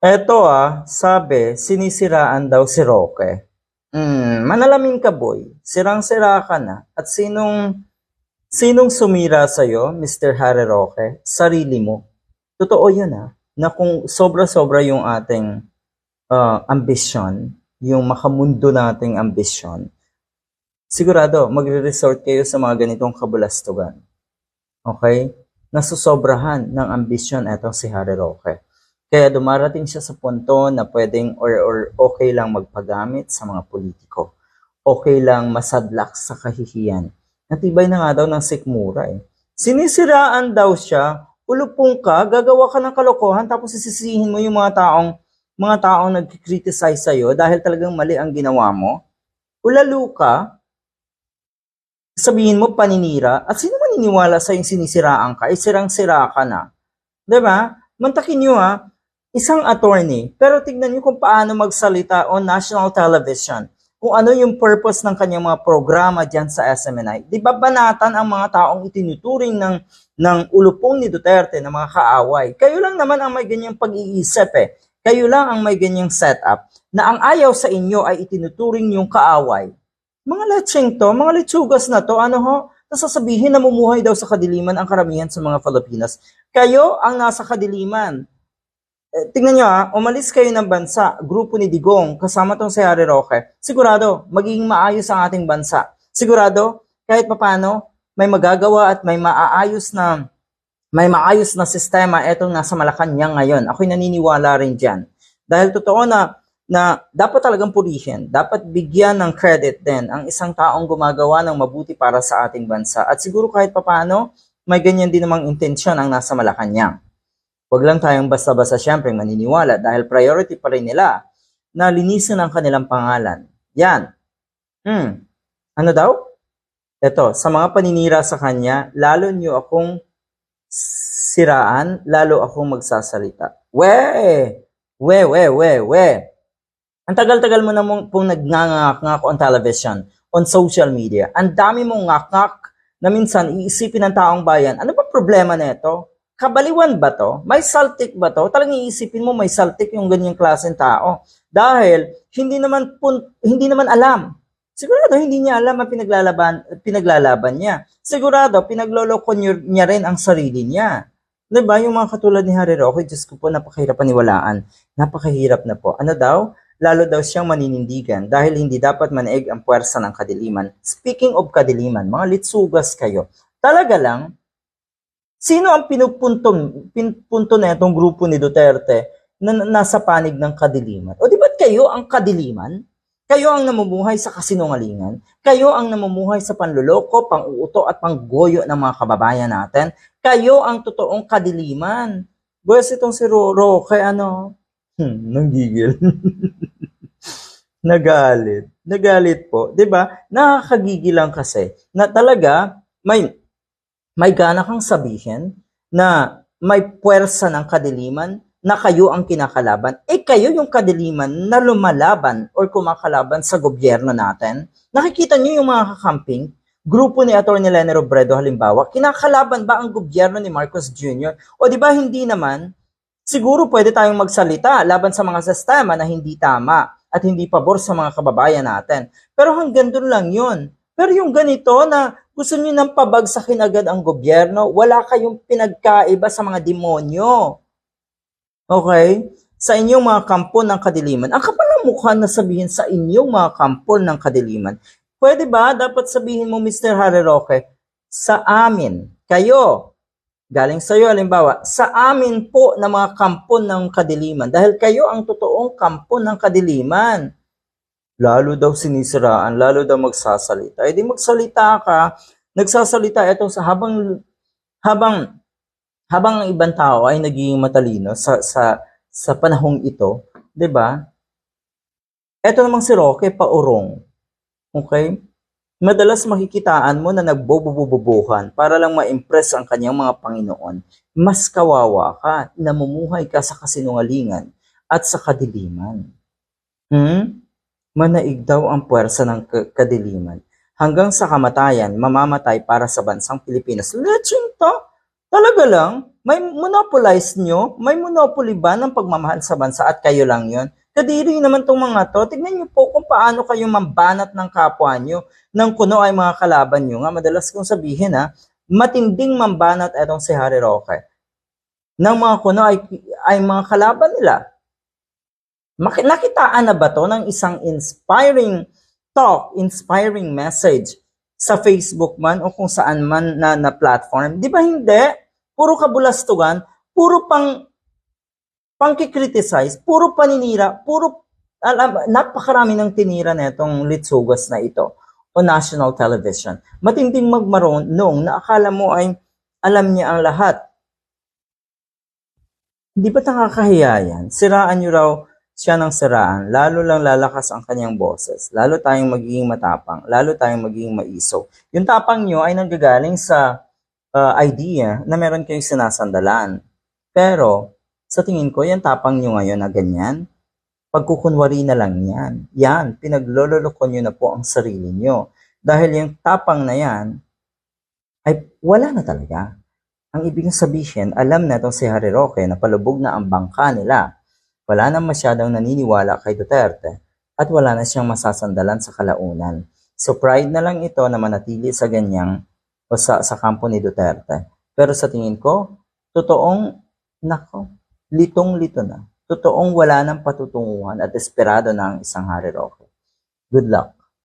Eto ah, sabi, sinisiraan daw si Roque. Hmm, manalamin ka boy, sirang-sira ka na. At sinong, sinong sumira sa'yo, Mr. Harry Roque? Sarili mo. Totoo yun ah, na kung sobra-sobra yung ating ah, ambisyon, yung makamundo nating ambisyon, sigurado magre-resort kayo sa mga ganitong kabulastugan. Okay? Nasusobrahan ng ambisyon etong si Harry Roque. Kaya dumarating siya sa punto na pwedeng or, or okay lang magpagamit sa mga politiko. Okay lang masadlak sa kahihiyan. Natibay na nga daw ng sikmura eh. Sinisiraan daw siya, ulupong ka, gagawa ka ng kalokohan, tapos sisisihin mo yung mga taong mga taong nag-criticize sa'yo dahil talagang mali ang ginawa mo. Ulalo ka, sabihin mo paninira, at sino maniniwala sa yung sinisiraan ka, eh sirang-sira ka na. ba? Mantakin nyo ha, isang attorney, pero tignan nyo kung paano magsalita on national television. Kung ano yung purpose ng kanyang mga programa dyan sa SMNI. Di ba banatan ang mga taong itinuturing ng, ng ulupong ni Duterte na mga kaaway? Kayo lang naman ang may ganyang pag-iisip eh. Kayo lang ang may ganyang setup na ang ayaw sa inyo ay itinuturing yung kaaway. Mga lecheng to, mga litsugas na to, ano ho? Nasasabihin na mumuhay daw sa kadiliman ang karamihan sa mga Filipinas. Kayo ang nasa kadiliman. Eh, tingnan nyo ha, umalis kayo ng bansa, grupo ni Digong, kasama tong si Harry Roque, sigurado, magiging maayos ang ating bansa. Sigurado, kahit papano, may magagawa at may maaayos na may maayos na sistema etong nasa Malacanang ngayon. Ako'y naniniwala rin dyan. Dahil totoo na na dapat talagang purihin, dapat bigyan ng credit din ang isang taong gumagawa ng mabuti para sa ating bansa. At siguro kahit papano, may ganyan din namang intensyon ang nasa Malacanang. Huwag lang tayong basta-basta siyempre maniniwala dahil priority pa rin nila na linisin ang kanilang pangalan. Yan. Hmm. Ano daw? Ito, sa mga paninira sa kanya, lalo niyo akong siraan, lalo akong magsasalita. We! We, we, we, we. Ang tagal-tagal mo na mong pong nagnangangak on television, on social media. Ang dami mong ngak-ngak na minsan iisipin ng taong bayan, ano ba problema nito? Kabaliwan ba to? May saltik ba to? Talagang iisipin mo may saltik yung ganyang klaseng tao. Dahil hindi naman pun, hindi naman alam. Sigurado hindi niya alam ang pinaglalaban pinaglalaban niya. Sigurado pinagloloko niya, rin ang sarili niya. 'Di ba? Yung mga katulad ni Harry Roque, Diyos ko po, napakahirap paniwalaan. Napakahirap na po. Ano daw? Lalo daw siyang maninindigan dahil hindi dapat manaig ang puwersa ng kadiliman. Speaking of kadiliman, mga litsugas kayo. Talaga lang, sino ang pinupunto, pinpunto na itong grupo ni Duterte na na- nasa panig ng kadiliman? O di ba't kayo ang kadiliman? Kayo ang namumuhay sa kasinungalingan. Kayo ang namumuhay sa panluloko, pang-uuto at panggoyo ng mga kababayan natin. Kayo ang totoong kadiliman. Buwes itong si Roro, kaya ano, hmm, nanggigil. Nagalit. Nagalit po. ba? Nakakagigil lang kasi na talaga may may gana kang sabihin na may puwersa ng kadiliman na kayo ang kinakalaban. Eh kayo yung kadiliman na lumalaban or kumakalaban sa gobyerno natin. Nakikita niyo yung mga kakamping, grupo ni Atty. Lene Robredo halimbawa, kinakalaban ba ang gobyerno ni Marcos Jr.? O di ba hindi naman? Siguro pwede tayong magsalita laban sa mga sistema na hindi tama at hindi pabor sa mga kababayan natin. Pero hanggang doon lang yun. Pero yung ganito na gusto nyo nang pabagsakin agad ang gobyerno, wala kayong pinagkaiba sa mga demonyo. Okay? Sa inyong mga kampon ng kadiliman. Ang kapal ng mukha na sabihin sa inyong mga kampon ng kadiliman. Pwede ba? Dapat sabihin mo, Mr. Harry Roque, sa amin, kayo, galing sa iyo, halimbawa, sa amin po na mga kampon ng kadiliman. Dahil kayo ang totoong kampon ng kadiliman. Lalo daw sinisiraan, lalo daw magsasalita. Eh di magsalita ka, nagsasalita ito sa habang habang habang ang ibang tao ay nagiging matalino sa sa sa panahong ito, 'di ba? Ito namang si Roque paurong. Okay? Madalas makikitaan mo na nagbobobobobohan para lang ma-impress ang kanyang mga Panginoon. Mas kawawa ka, namumuhay ka sa kasinungalingan at sa kadiliman. Hmm? Manaig daw ang puwersa ng ka- kadiliman. Hanggang sa kamatayan, mamamatay para sa bansang Pilipinas. Lecheng to! Talaga lang, may monopolize nyo, may monopoly ba ng pagmamahal sa bansa at kayo lang yon? Kadiri naman tong mga to. Tignan nyo po kung paano kayo mambanat ng kapwa nyo ng kuno ay mga kalaban nyo. Nga madalas kong sabihin ha, matinding mambanat etong si Harry Roque. Ng mga kuno ay, ay mga kalaban nila. Nakitaan na ba to ng isang inspiring talk, inspiring message sa Facebook man o kung saan man na, na platform? Di ba hindi? Puro kabulastugan, puro pang pangkikriticize, puro paninira, puro alam, napakarami ng tinira netong litsugas na ito o national television. Matinding magmaroon noong na akala mo ay alam niya ang lahat. Hindi ba nakakahiya yan? Siraan niyo raw siya ng siraan, lalo lang lalakas ang kanyang boses, lalo tayong magiging matapang, lalo tayong magiging maiso. Yung tapang niyo ay nanggagaling sa uh, idea na meron kayong sinasandalan. Pero, sa tingin ko, yung tapang niyo ngayon na ganyan, pagkukunwari na lang yan. Yan, pinaglololoko niyo na po ang sarili niyo. Dahil yung tapang na yan, ay wala na talaga. Ang ibig sabihin, alam na itong si Harry Roque na palubog na ang bangka nila. Wala na masyadong naniniwala kay Duterte at wala na siyang masasandalan sa kalaunan. So pride na lang ito na manatili sa ganyang o sa, sa kampo ni Duterte. Pero sa tingin ko, totoong, nako, litong-lito na. Totoong wala ng patutunguhan at desperado na ang isang Harry Roque. Good luck.